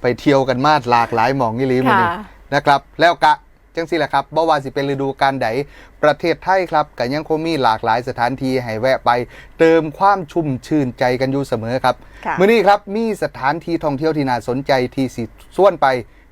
ไปเที่ยวกันมาหลากหลายหมองนี่ลีมันนี่ค่ะนะครับ แล้วกะจังสิแหละครับบ่ว่าสิเป็นฤดูกาลใดประเทศไทยครับก็ยังคงมีหลากหลายสถานที่ให้แวะไป เติมความชุ่มชื่นใจกันอยู่เสมอครับค่ะมื้อนี้ครับมีสถานที่ท่องเที่ยวที่น่าสนใจที่สิส่วนไป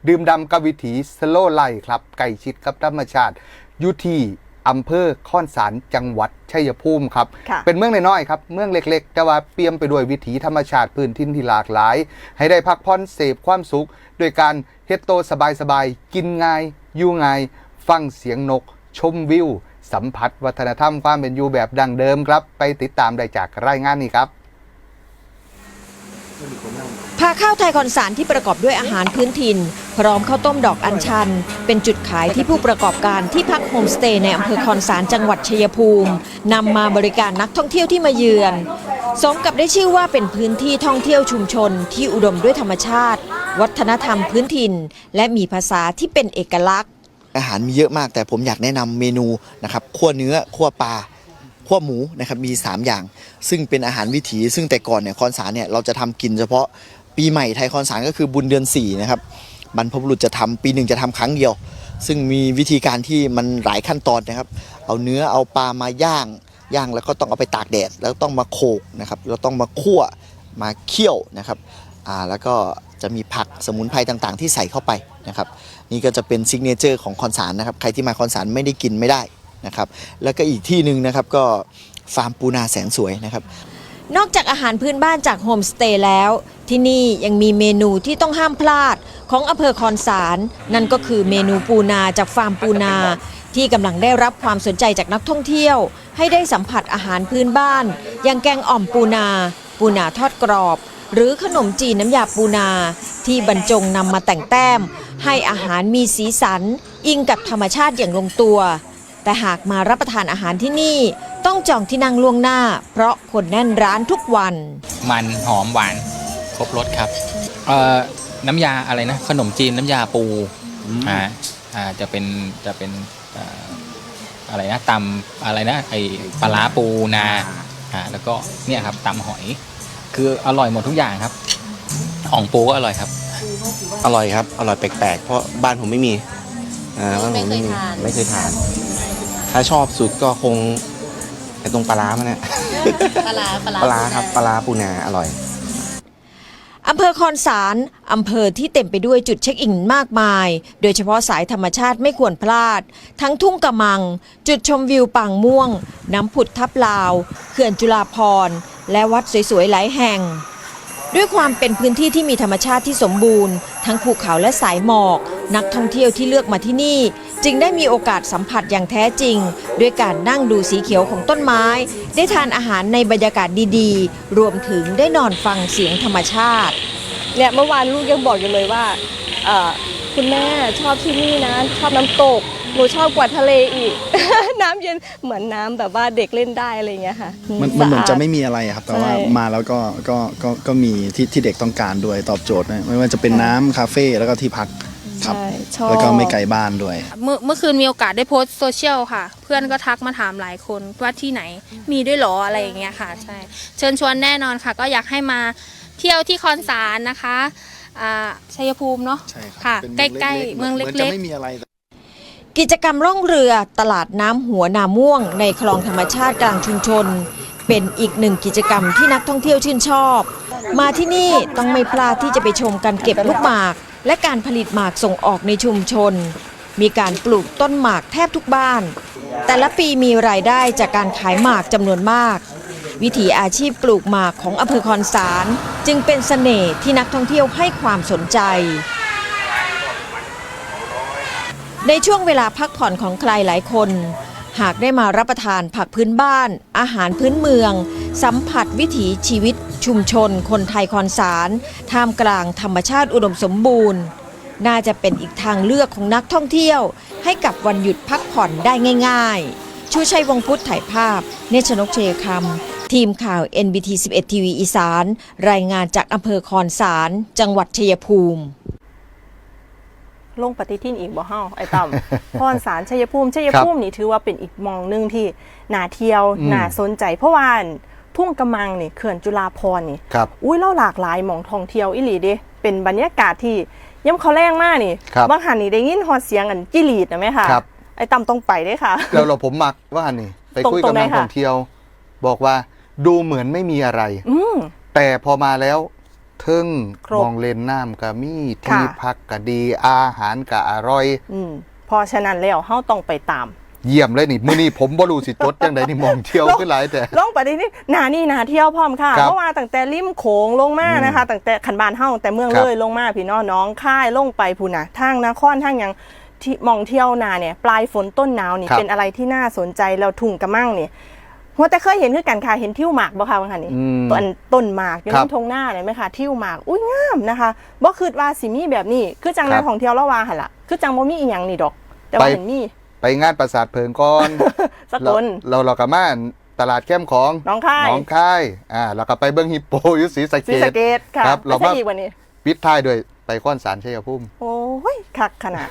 ดื่มดำกับวิถีสโลไลครับไก่ชิดกับธรรมชาติอยู่ที่ อำเภอค่อนสารจังหวัดชัยภูมิครับค่ะเป็นเมืองน้อยๆครับ เมืองเล็กๆ แต่ว่าเปี่ยมไปด้วยวิถีธรรมชาติพื้นที่ที่หลากหลาย ให้ได้พักผ่อนเสพความสุข โดยการเฮ็ดโตสบายๆ กินง่าย อยู่ง่าย ฟังเสียงนก ชมวิว สัมผัสวัฒนธรรมความเป็นอยู่แบบดังเดิมครับ ไปติดตามได้จากรายงานนี้ครับ พาข้าวไทยคอนสารที่ประกอบด้วยอาหารพื้นถิ่น พร้อมข้าวต้มดอกอัญชัน เป็นจุดขายที่ผู้ประกอบการที่พักโฮมสเตย์ในอำเภอคอนสารจังหวัดชัยภูมินำมาบริการนักท่องเที่ยวที่มาเยือน สมกับได้ชื่อว่าเป็นพื้นที่ท่องเที่ยวชุมชนที่อุดมด้วยธรรมชาติ วัฒนธรรมพื้นถิ่น และมีภาษาที่เป็นเอกลักษณ์ อาหารมีเยอะมากแต่ผมอยากแนะนำเมนูนะครับคั่วเนื้อคั่วปลาคั่วหมูนะครับมี 3 อย่าง ซึ่งเป็นอาหารวิถี ซึ่งแต่ก่อนเนี่ยคอนสารเนี่ยเราจะทำกินเฉพาะ ปีใหม่ไทยคอนสารก็คือบุญเดือน4นะครับบรรพบุรุษจะทำปีหนึ่งจะทำครั้งเดียว ซึ่งมีวิธีการที่มันหลายขั้นตอนนะครับ เอาเนื้อเอาปลามาย่างย่างแล้วก็ต้องเอาไปตากแดด แล้วต้องมาโขกนะครับแล้วต้องมาคั่วมาเคี่ยวนะครับอ่าแล้วก็จะมีผักสมุนไพรต่างๆ ที่ใส่เข้าไปนะครับ นี่ก็จะเป็นซิกเนเจอร์ของคอนสารนะครับ ใครที่มาคอนสารไม่ได้กินไม่ได้นะครับ แล้วก็อีกที่หนึ่งนะครับก็ฟาร์มปูนาแสนสวยนะครับ นอกจากอาหารพื้นบ้านจากโฮมสเตย์แล้ว ที่นี่ยังมีเมนูที่ต้องห้ามพลาดของอำเภอคอนสาร นั่นก็คือเมนูปูนาจากฟาร์มปูนา ที่กำลังได้รับความสนใจจากนักท่องเที่ยว ให้ได้สัมผัสอาหารพื้นบ้าน อย่างแกงอ่อมปูนา ปูนาทอดกรอบ หรือขนมจีนน้ำยาปูนา ที่บรรจงนำมาแต่งแต้ม ให้อาหารมีสีสัน อิงกับธรรมชาติอย่างลงตัว แต่หากมารับประทานอาหารที่นี่ ต้องจองที่นั่งล่วงหน้า เพราะคนแน่นร้านทุกวัน มันหอมหวานครบรสครับเอ่อน้ำยาอะไรนะ ขนมจีนน้ำยาปูอ่าอ่าจะเป็นจะเป็นเอ่ออะไรนะตำอะไรนะไอปลาร้าปูนาอ่าแล้วก็เนี่ยครับตำหอย คืออร่อยหมดทุกอย่างครับอ่องปูก็อร่อยครับ อร่อยครับ อร่อยแปลกๆ เพราะบ้านผมไม่มีอ่าบ้านผมไม่มีไม่เคยทานไม่เคยทานถ้าชอบสุดก็คง ไอ้ตรงปลาร้ามันเนี่ยปลาปปลาร้าครับปลาร้าปูนาอร่อยอำเภอคอนสารอำเภอที่เต็มไปด้วยจุดเช็คอินมากมาย โดยเฉพาะสายธรรมชาติไม่ควรพลาด ทั้งทุ่งกะมัง จุดชมวิวป่างม่วง น้ำผุดทับลาว เขื่อนจุฬาภรณ์และวัดสวยๆหลายแห่ง ด้วยความเป็นพื้นที่ที่มีธรรมชาติที่สมบูรณ์ ทั้งภูเขาและสายหมอก นักท่องเที่ยวที่เลือกมาที่นี่ จึงได้มีโอกาสสัมผัสอย่างแท้จริง ด้วยการนั่งดูสีเขียวของต้นไม้ ได้ทานอาหารในบรรยากาศดีๆ รวมถึงได้นอนฟังเสียงธรรมชาติ เนี่ยเมื่อวานลูกยังบอกอยู่เลยว่าเอ่อคุณแม่ชอบที่นี่นะชอบน้ำตกหนูชอบกว่าทะเลอีก น้ำเย็นเหมือนน้ำแบบว่าเด็กเล่นได้อะไรอย่างเงี้ยค่ะมันมันเหมือนสาดจะไม่มีอะไรอะครับ แต่ว่าใช่มาแล้วก็ก็ก็ก็มีที่ที่เด็กต้องการด้วยตอบโจทย์นะไม่ว่าจะเป็นน้ำคาเฟ่แล้วก็ที่พัก ครับ ใช่ชอบแล้วก็ไม่ไกลบ้านด้วย เมื่อเมื่อคืนมีโอกาสได้โพสต์โซเชียลค่ะ เพื่อนก็ทักมาถามหลายคนว่าที่ไหนมีด้วยเหรออะไรอย่างเงี้ยค่ะใช่เชิญชวนแน่นอนค่ะ ก็อยากให้มาเที่ยวที่คอนสารนะคะอ่าชัยภูมิเนาะ ใช่ครัค่ะเป็นใกล้ๆเมืองเล็กๆหมืนจะไม่มีอะไร กิจกรรมล่องเรือตลาดน้ำหัวนาม่วง ในคลองธรรมชาติกลางชุมชน เป็นอีกหนึ่งกิจกรรมที่นักท่องเที่ยวชื่นชอบ มาที่นี่ต้องไม่พลาดที่จะไปชมการเก็บลูกหมาก และการผลิตหมากส่งออกในชุมชน มีการปลูกต้นหมากแทบทุกบ้าน แต่ละปีมีรายได้จากการขายหมากจำนวนมาก วิถีอาชีพปลูกหมากของอำเภอคอนสาร จึงเป็นเสน่ห์ที่นักท่องเที่ยวให้ความสนใจ ในช่วงเวลาพักผ่อนของใครหลายคน หากได้มารับประทานผักพื้นบ้าน อาหารพื้นเมือง สัมผัสวิถีชีวิตชุมชน คนไทยคอนสาร ท่ามกลางธรรมชาติอุดมสมบูรณ์ น่าจะเป็นอีกทางเลือกของนักท่องเที่ยว ให้กับวันหยุดพักผ่อนได้ง่ายๆ ชูชัยวงศ์พุทธถ่ายภาพ เนชนกเชยคำทีมข่าว NBT 11ทีวีอีสาน รายงานจากอำเภอคอนสาร จังหวัดชัยภูมิลงปฏิทินอีกบ่เฮาไอ้ต่ำ พรสารชัยภูมิชัยภูมินี่ถือว่าเป็นอีกหมองหนึงที่น่าเที่ยวอืมน่าสนใจเพราะว่า ทุ่งกำมังนี่เขื่อนจุฬาภรณ์นี่ครับ อุ้ยเล่าหลากหลายหมองท่องเที่ยวอิหลีเด้เป็นบรรยากาศที่ย่ำเขาแรงมากนี่ครับบางหันนี่ได้ยินฮอดเสียงอันจิลีดนะไหมคะครับ ไอ้ตำต้องไปเด้ค่ะ แล้วเราผมมักว่านี่ ไปคุยตรกับงๆไหนนักคะท่องเที่ยว บอกว่าดูเหมือนไม่มีอะไร อืม แต่พอมาแล้วทึ่งครบมองเลนน้ำก็มีที่ค่ะ พักก็ดีอาหารก็อร่อย อืมเพอฉะนั้นแล้วเฮาต้องไปตาม เยี่ยมเลยนี่มื้อนี้ผมบ่รู้สิจดจังไดนี่มองเที่ยวขึ้นหลายแต่ ลงไปที่นี่หนานี่หนาเที่ยวพร้อมค่ะครับเพราะว่าตั้งแต่ริมโขงลงมานะคะตั้งแต่ขันบานเฮาตั้งแต่เมืองครับ เลยลงมาพี่น้องน้องค่ายลงไปพูนะทางนครทางหยังที่มองเที่ยวนาเนี่ยปลายฝนต้นหนาวนี่ครับ เป็นอะไรที่น่าสนใจแล้วทุ่งกระมั่งนี่หัวแต่เคยเห็นคือกันค่ะเห็นทิวหมากบ่คะบางคันนี่ อืม ต้นต้นหมากอยู่ครับในทงหน้าเลยไหมคะทิวหมากอุ้ยงามนะคะบ่คิดว่าสิมีแบบนี้คือจังครันาบของเที่ยวละวาหั่นล่ะคือจังบ่มีอีหยังนี่ดอก แต่ว่าไปเห็นมี ไปงานปราสาทเพิงก่อนสกลเราเราก็มาตลาดแก้มของน้องค่ายหน้องค่ายอ่าแล้วก็ไปเบิ้งฮิปโปอยุสีสะเกศรีสะตเกดค่ะครับเราไม่ใช่มาอีกวันนี้ปิดท้ายด้วยไปข้อนสารชัยภูมิโอ้ยคักขนาด